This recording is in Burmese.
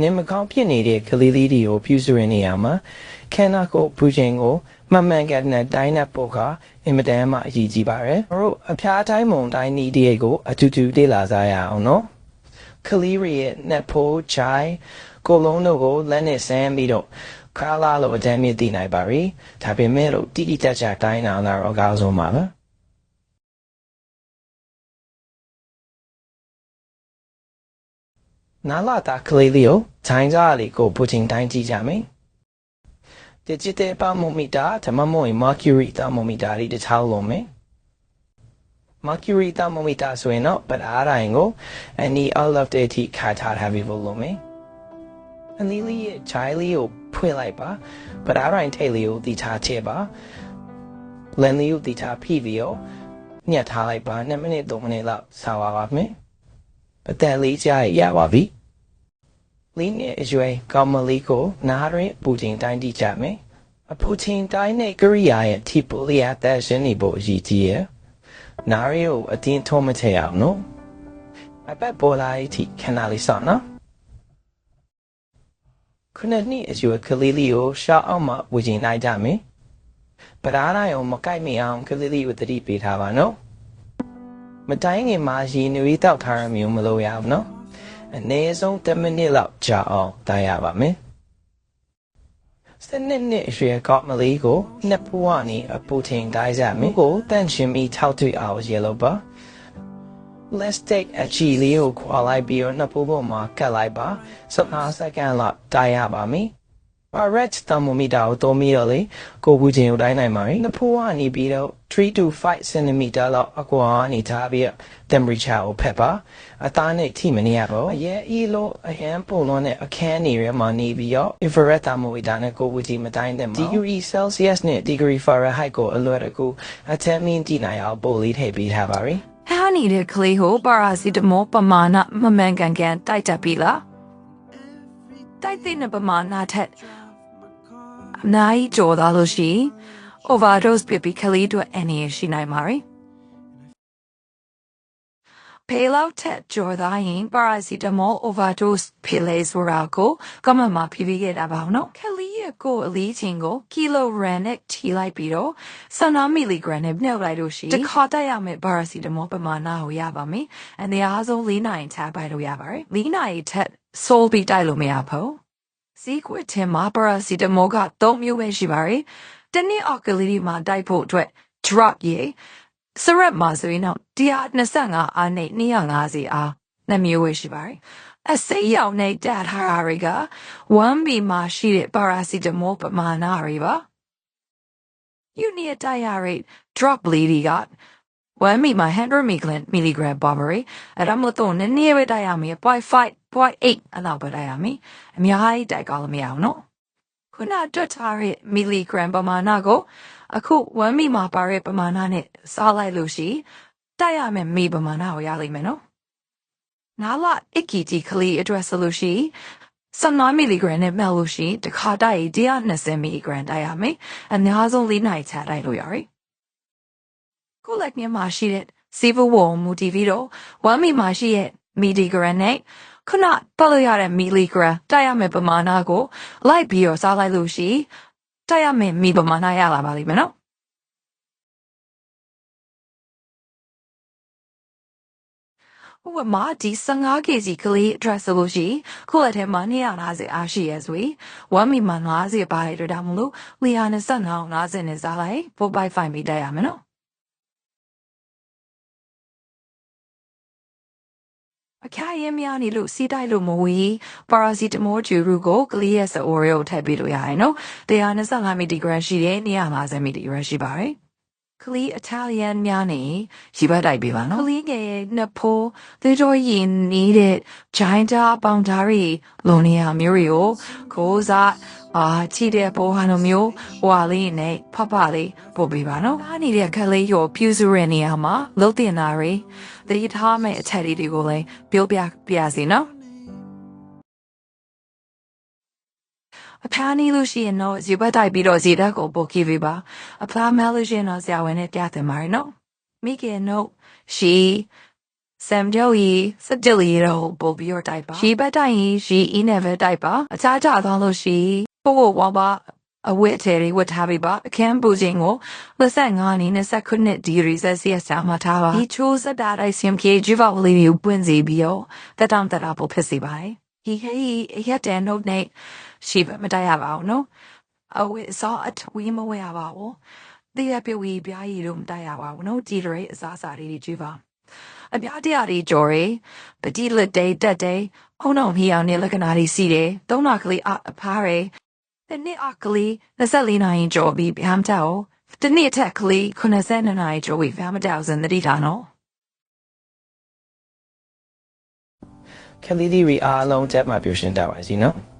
နေမကောင်းဖြစ်နေတဲ့ကလေးလေးတွေကိုပြုစုရနေရမှာခန္ဓာကိုယ်ပူခြင်းကိုမှန်မှန်ကန်ကန်တိုင်းတဲ့ပုတ်ကအင်မတန်မှအရေးကြီးပါတယ်။တို့အဖျားတိုင်းမုံတိုင်းဤတည်းကိုအတူတူလေ့လာစားရအောင်နော်။ကလေးတွေရဲ့နှက်ဖို့ချိုင်ကိုလုံးတို့ကိုလက်နဲ့ဆမ်းပြီးတော့ခါလာလို့အတမ်းမြင့်သိနိုင်ပါပြီ။ဒါပေမဲ့လို့တိတိကျကျတိုင်းနာလာတော့အကောင်းဆုံးပါပဲ။ နာလာတာကလေးလေးကိုထိုင်းစားလေးကိုပူချင်းတိုင်းကြည့်ကြမယ်။ digital thermometer ဓမ္မမို့ mercury thermometer လေးတစ်ချောင်းလုံးမယ် mercury thermometer ဆိုရင်တော့ပဓာတိုင်းကိုအနီ all of the အထိခါထားထားပြီးဖို့လုံးမယ်အနီလေးရဲ့ child လေးကိုဖွင့်လိုက်ပါပဓာတိုင်းထိတ်လေးကိုတီထားချဲပါလန်လေးကိုတီထားဖိပြီးတော့ညှက်ထားလိုက်ပါ2မိနစ်3မိနစ်လောက်ဆာပါပါမယ် ပတန်လေးကြားရပါပြီလင်းရဲ့အရွယ်ကောင်းမလေးကိုနားရင်ပူချိန်တိုင်းတိကြမယ်အပူချိန်တိုင်းနဲ့ကရိယာရဲ့ထိပူလျာတဲ့ရှင်နေဖို့အရေးကြီးရဲ့နားရီကိုအတင်းထုံးမချအောင်နော်အပတ်ပေါ်လာအထိခဏလေးစောင့်နော်ခုနှစ်နှစ်အရွယ်ကလေးလေးကိုရှောက်အောင်မှဝေချင်လိုက်ကြမယ်ပဓာရယုံမကိုက်မိအောင်ကလေးလေးကိုတတိပေးထားပါနော် မတိုင်းငင်မှာရည်နွေးတောက်ထားရမျိုးမလို့ရအောင်နော်အနည်းဆုံး10မိနစ်လောက်ကြာအောင်တိုင်ရပါမယ်စနစ်နှစ်ရွှေကောက်မလေးကိုနှစ်ဖူးကနေအပူချိန်တိုင်းကြမယ်ကိုတန့်ရှင်ပြီးထောက်ထွေအောင်ရေလို့ပါ let's take အချီလေးကိုခွာလိုက်ပြီးတော့နှစ်ဖူးပေါ်မှာကတ်လိုက်ပါ15စက္ကန့်လောက်တိုင်ရပါမယ် Red thermometer ကိုသုံးပြီးတော့လေကိုပူချိန်ကိုတိုင်းနိုင်ပါပြီ။နှစ်ဖူးကနေပြီးတော့3 to 5 cm လောက်အကွာအနေထားပြီးတော့ temperature ကိုဖက်ပါ။အသားနဲ့ထိမနေရပါဘူး။အရင်အီလိုအရန်ပုံလွန်တဲ့အခန်းနေရမှာနေပြီးတော့ infrared thermometer နဲ့ကိုပူချိန်မတိုင်းတဲ့မှာ degree celsius နဲ့ degree fahrenheit ကိုအလွယ်တကူအထက်မြင့်ကြည့်နိုင်အောင်ပို့လေးထည့်ပေးထားပါပြီ။ဟာနေတဲ့ကလေးကိုပါရာစီတမောပမာဏမမှန်ကန်ကန်တိုက်တက်ပြီလားတိုက်တဲ့ပမာဏထက် အများကြီးကျော်သွားလို့ရှိရင် overdose ဖြစ်ပြီးကလေးတို့အန္တရာယ်ရှိနိုင်ပါ रे ဖေလောက်ထက်ကျော်သားရင် paracetamol overdose ဖြစ်လေဆိုတာကိုကမ္မမှာဖြည်းဖြည်းခဲ့တာပါအောင်နော်ကလေးရဲ့ကိုယ်အလေးချိန်ကို kilogram နဲ့ထိလိုက်ပြီးတော့15 mg နဲ့နှုတ်လိုက်လို့ရှိရင်တစ်ခါတက်ရမယ့် paracetamol ပမာဏကိုရပါမယ်အနည်းအားဆုံး၄နာရီချပိုက်လို့ရပါတယ်၄နာရီထက် soul ပြီးတိုက်လို့မရဘူး ဈေးကွက်ထဲမှာပါရာစီတမောက၃မျိုးပဲရှိပါတယ်။တနည်းအော်ကလီမှာတိုက်ဖို့အတွက် drop ရေစရက်မှာဆိုရင်တော့125အားနဲ့250အားနှစ်မျိုးပဲရှိပါတယ်။အစိရောင်နဲ့တက်ထားတာတွေက 1B မှာရှိတဲ့ပါရာစီတမောပမာဏတွေပါ။ You need a diet drop lady got 1 meet my 100 milligram Barbary အဲ့ဒါမလို့နည်းနည်းပဲတိုက်ရမယ်0.5 0.8အလောက်ပဲတိုက်ရမယ်အများကြီးတိုက်ကောင်းလို့မရအောင်နော်ခုနတွက်ထားတဲ့ milligram ပမာဏကိုအခု1မိမှာပါတဲ့ပမာဏနဲ့စားလိုက်လို့ရှိတိုက်ရမယ်မိပမာဏကိုရလိမ့်မယ်နော်နားလအကီတီကလေးအတွက်ဆိုလို့ရှိ19 mg နဲ့မှတ်လို့ရှိတခါတိုက်ရင်120 mg တိုက်ရမယ်အများဆုံး၄နိုင်ချတိုက်လို့ရတယ် ကိုလက်မြမှာရှိတဲ့ civil war မူတည်ပြီးတော့1မီမှာရှိရဲ့ milligram နဲ့ခုနပတ်လို့ရတဲ့ milligram တိုက်ရမယ်ပမာဏကိုလိုက်ပြီးတော့စားလိုက်လို့ရှိတိုက်ရမယ်မီပမာဏရလာပါလိမ့်မယ်နော်ဟိုမှာဒီ 15kg ကလေးအတွက်ဆိုလို့ရှိရင်ခုလက်ထဲမှာ250အားရှိရဲဆိုရင်1မီမှာ50ပါတဲ့အတွက်ဒါမလို့125 50နဲ့စားလိုက်4.5မီတက်ရမယ်နော် အခါရင်များနေလို့စီးတိုက်လို့မဝေးပါရာစီတမောဂျူရူကိုကလေးရဲ့စအိုရီကိုထည့်ပေးလို့ရရင်နော်125မီလီဂရမ်ရှိတယ်150မီလီဂရမ်ရှိပါတယ်ကလီအတာလီယန်များနေရီပတ်တိုက်ပေးပါနော်ကလီငယ်ရဲ့နှစ်ဖိုးသေတော်ရင်နေတဲ့ဂျိုင်းတာပေါင်ဓာရီလုံနေရမျိုးတွေကိုကိုစား အာချီတဲ့ဘောဟာလိုမျိုးဟွာလေးနဲ့ဖဖလေးပို့ပေးပါနော်။အားနေတဲ့ခလေးရောပြူစုတဲ့နေရာမှာလှုပ်တင်တာတွေတတိထားမဲ့အချက်လေးတွေကိုလည်းပြောပြပြစီနော်။အဖားနေလို့ရှိရင်တော့ဇီဘတ်တိုက်ပြီးတော့ဇီတက်ကိုပို့ကြည့်ပေးပါအဖားမဲလို့ရှိရင်တော့ဆရာဝန်နဲ့ပြသင်ပါရနော်မိကေနို့ရှီစမ်ကျော်ကြီးစတစ်လီတော့ပို့ပြီးတော့တိုက်ပါရှီဘတ်တိုင်းကြီးရှီအင်းနဲ့ပဲတိုက်ပါအခြားကြသွားလို့ရှိ ပို့ဖို့ဝါပါအဝတ်အထည်တွေဝတ်ထားပြီးပါအခန်းပူခြင်းကို25နေ29ဒီဂရီဆယ်စီယပ်စာမှာထားပါဒီချိုးစက်တာတိုင်းစင်ပြေဂျူဗော်လီကိုပွင့်စီပြီးတော့တက်တောင့်တက်တာပို့ဖြစ်စီပါတယ်ဒီခေတ်ရက်တန်နှုတ်နဲ့ရှီဘတ်မတိုက်ရပါဘူးနော်အဝတ်စောအထွေးမဝဲရပါဘူးဒီရပြဝီပြားရည်တို့မတိုက်ရပါဘူးနော်ကြည်ရအစားအစာတွေကြည့်ပါအပြားတရားတွေကြော်ရယ်ပတိလက်တေးတက်တေးအုံအောင်မြောင်နဲ့လက္ခဏာတွေစီတယ်သုံးနာကလေးအအဖားရယ် တနေ့အခလေး24နိုင်ကြော်ပြီးဗျမ်းတောက်တနေ့အထက်ကလေး92နိုင်ကြော်ပြီးဗျမ်းတောက်စင်တတိတာနော်ခလီလီရီအားလုံးတက်မှပြရှင်တတ်ပါစီနော်